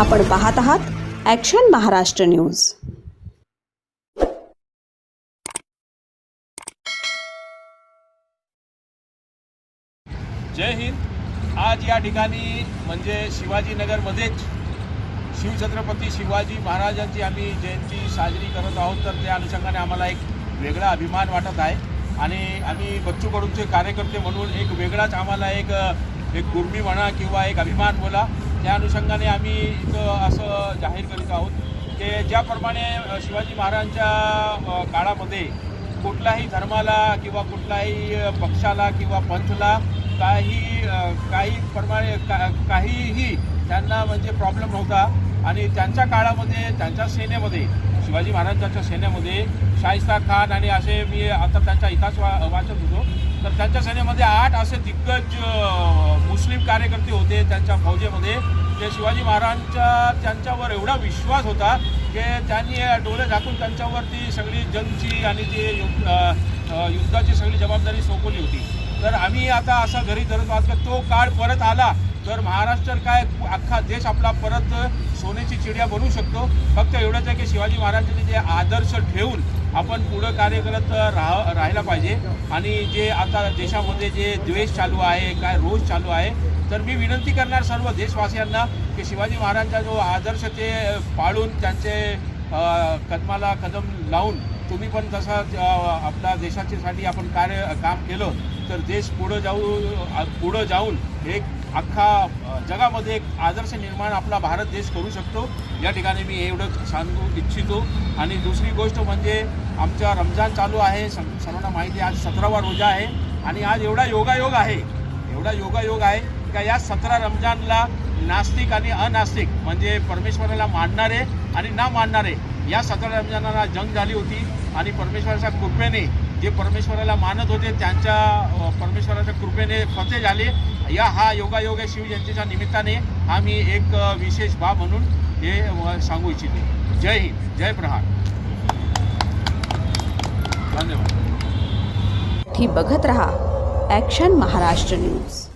आपण पाहत आहात ॲक्शन महाराष्ट्र न्यूज जय हिंद. आज या ठिकाणी म्हणजे शिवाजीनगरमध्येच शिवछत्रपती शिवाजी महाराजांची आम्ही जयंती साजरी करत आहोत. तर त्या अनुषंगाने आम्हाला एक वेगळा अभिमान वाटत आहे. आणि आम्ही बच्चू कडूंचे कार्यकर्ते म्हणून एक वेगळाच आम्हाला एक एक गुर्मी म्हणा किंवा एक अभिमान बोला. त्या अनुषंगाने आम्ही इथं असं जाहीर करीत आहोत की ज्याप्रमाणे शिवाजी महाराजांच्या काळामध्ये कुठल्याही धर्माला किंवा कुठल्याही पक्षाला किंवा पंथला काही काही प्रमाणे का काहीही त्यांना म्हणजे प्रॉब्लेम नव्हता. आणि त्यांच्या काळामध्ये त्यांच्या सेनेमध्ये शिवाजी महाराजांच्या सेनेमध्ये शाहिस्ता खान आणि असे मी आता त्यांचा इतिहास वा वाचत होतो. तर त्यांच्या सेनेमध्ये आठ असे दिग्गज मुस्लिम कार्यकर्ते होते त्यांच्या फौजेमध्ये. ते शिवाजी महाराजांच्या त्यांच्यावर एवढा विश्वास होता की त्यांनी डोळे झाकून त्यांच्यावरती सगळी जंगची आणि ती युद्धाची सगळी जबाबदारी सोपवली होती. तर आम्ही आता असा घरी धरत वाचलं तो काळ परत आला तर महाराष्ट्र काय अख्खा देश आपला परत सोन्याची चिडिया बनवू शकतो. फक्त एवढंच आहे की शिवाजी महाराजांनी जे आदर्श ठेवून आपण पुढं कार्य करत राह राहायला पाहिजे. आणि जे आता देशामध्ये जे द्वेष चालू आहे काय रोष चालू आहे तर मी विनंती करणार सर्व देशवासियांना की शिवाजी महाराजांचा जो आदर्श ते पाळून त्यांचे कदमाला कदम लावून तुम्ही पण तसा आपल्या देशाच्यासाठी आपण कार्य काम केलं तर देश पुढं जाऊ पुढं जाऊन एक अख्खा जगामध्ये एक आदर्श निर्माण आपला भारत देश करू शकतो. या ठिकाणी मी एवढं सांगू इच्छितो. आणि दुसरी गोष्ट म्हणजे आमचा रमजान चालू आहे. सर्वांना माहिती आज सतरावा रोजा आहे. आणि आज एवढा योगायोग आहे एवढा योगायोग आहे का या सतरा रमजानला नास्तिक आणि अनास्तिक म्हणजे परमेश्वराला मानणारे आणि ना मानणारे या सतरा रमजानाला जंग झाली होती. आणि परमेश्वराच्या कृपेने जे परमेश्वराला मानत होते त्यांच्या परमेश्वराच्या कृपेने फते झाले. या हा योगायोग आहे शिवजयंतीच्या निमित्ताने. हा मी एक विशेष बाब म्हणून हे सांगू इच्छितो. जय हिंद जय प्रहार. धन्यवाद. ठीक बघत रहा ॲक्शन महाराष्ट्र न्यूज